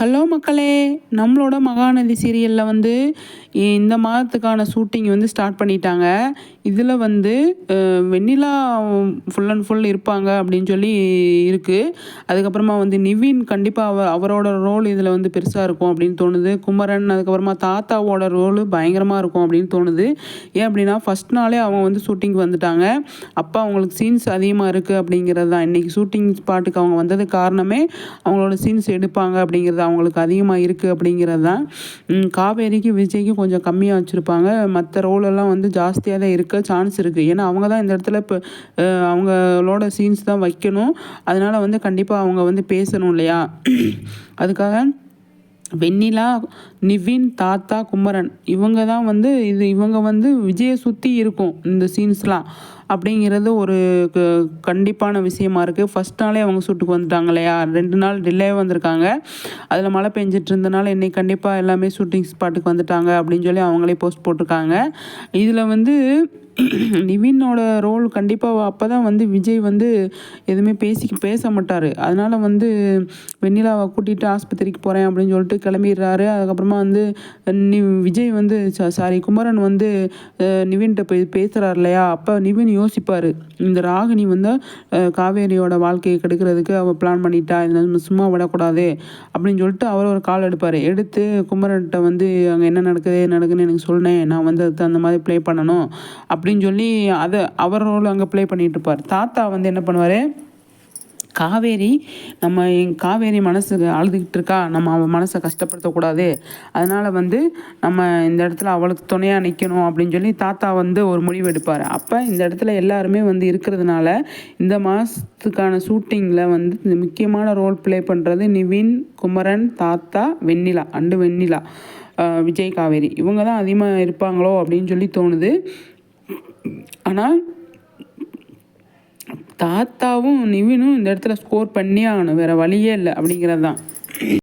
Hello மக்களே. நம்மளோட மகாநதி சீரியலில் வந்து இந்த மாதத்துக்கான ஷூட்டிங் வந்து ஸ்டார்ட் பண்ணிட்டாங்க. இதில் வந்து வெண்ணிலா ஃபுல் அண்ட் ஃபுல் இருப்பாங்க அப்படின்னு சொல்லி இருக்குது அதுக்கப்புறமா வந்து நிவின் கண்டிப்பாக அவ அவரோட ரோல் இதில் வந்து பெருசாக இருக்கும் அப்படின்னு தோணுது. குமரன் அதுக்கப்புறமா தாத்தாவோட ரோலு பயங்கரமாக இருக்கும் அப்படின்னு தோணுது. ஏன் அப்படின்னா ஃபஸ்ட் நாளே அவங்க வந்து ஷூட்டிங் வந்துட்டாங்க. அப்போ அவங்களுக்கு சீன்ஸ் அதிகமாக இருக்குது அப்படிங்கிறது தான் இன்றைக்கி ஷூட்டிங் ஸ்பாட்டுக்கு அவங்க வந்தது காரணமே அவங்களோட சீன்ஸ் எடுப்பாங்க அப்படிங்கிறது அவங்களுக்கு அதிகமாக இருக்குது அப்படிங்கிறது தான். காவேரிக்கு விஜய்க்கும் கொஞ்சம் கம்மியாக வச்சுருப்பாங்க. மற்ற ரோலெல்லாம் வந்து ஜாஸ்தியாக தான் இருக்க சான்ஸ் இருக்குது ஏன்னா அவங்க தான் இந்த இடத்துல இப்போ அவங்களோட சீன்ஸ் தான் வைக்கணும். அதனால் வந்து கண்டிப்பாக அவங்க வந்து பேசணும் இல்லையா? அதுக்காக வெண்ணிலா நிவின் தாத்தா குமரன் இவங்க தான் வந்து இது இவங்க வந்து விஜயை சுற்றி இருக்கும் இந்த சீன்ஸ்லாம் அப்படிங்கிறது ஒரு கண்டிப்பான விஷயமா இருக்குது ஃபஸ்ட் நாளே அவங்க ஷூட்டுக்கு வந்துட்டாங்க இல்லையா? ரெண்டு நாள் டிலே வந்திருக்காங்க. அதில் மழை பெஞ்சிட்டு இருந்தனால இன்னைக்கு கண்டிப்பாக எல்லாமே ஷூட்டிங் ஸ்பாட்டுக்கு வந்துட்டாங்க அப்படின்னு சொல்லி அவங்களே போஸ்ட் போட்டிருக்காங்க. இதில் வந்து நிவினோட ரோல் கண்டிப்பாக அப்போ தான் வந்து விஜய் வந்து எதுவுமே பேசி பேச மாட்டார். அதனால் வந்து வெண்ணிலாவை கூட்டிகிட்டு ஆஸ்பத்திரிக்கு போகிறேன் அப்படின்னு சொல்லிட்டு கிளம்பிடுறாரு. அதுக்கப்புறமா வந்து நி விஜய் வந்து சாரி குமரன் வந்து நிவின்கிட்ட போய் பேசுகிறார் இல்லையா? அப்போ நிவின் யோசிப்பார். இந்த ராகினி வந்து காவேரியோட வாழ்க்கையை கெடுக்கிறதுக்கு அவள் பிளான் பண்ணிட்டா இந்த சும்மா விடக்கூடாது அப்படின்னு சொல்லிட்டு அவர் ஒரு கால் எடுப்பார். எடுத்து குமரன்கிட்ட வந்து அங்கே என்ன நடக்குது நடக்குதுன்னு எனக்கு சொன்னேன் நான் வந்து அதுக்கு அந்த மாதிரி ப்ளே பண்ணணும் அப்படின்னு சொல்லி அதை அவர் ரோல் அங்கே ப்ளே பண்ணிகிட்டு இருப்பார். தாத்தா வந்து என்ன பண்ணுவார்? காவேரி நம்ம என் காவேரி மனசு அழுதுகிட்டு இருக்கா நம்ம அவள் மனசை கஷ்டப்படுத்தக்கூடாது. அதனால் வந்து நம்ம இந்த இடத்துல அவளுக்கு துணையாக நிற்கணும் அப்படின்னு சொல்லி தாத்தா வந்து ஒரு முடிவு எடுப்பார். அப்போ இந்த இடத்துல எல்லாருமே வந்து இருக்கிறதுனால இந்த மாதத்துக்கான ஷூட்டிங்கில் வந்து இந்த முக்கியமான ரோல் ப்ளே பண்ணுறது நிவின் குமரன் தாத்தா வெண்ணிலா அண்டு வெண்ணிலா விஜய் காவேரி. இவங்க தான் அதிகமாக இருப்பாங்களோ அப்படின்னு சொல்லி தோணுது. ஆனால் தாத்தாவும் நிவினும் இந்த இடத்துல ஸ்கோர் பண்ணியே ஆகணும். வேறு வழியே இல்லை அப்படிங்கிறது தான்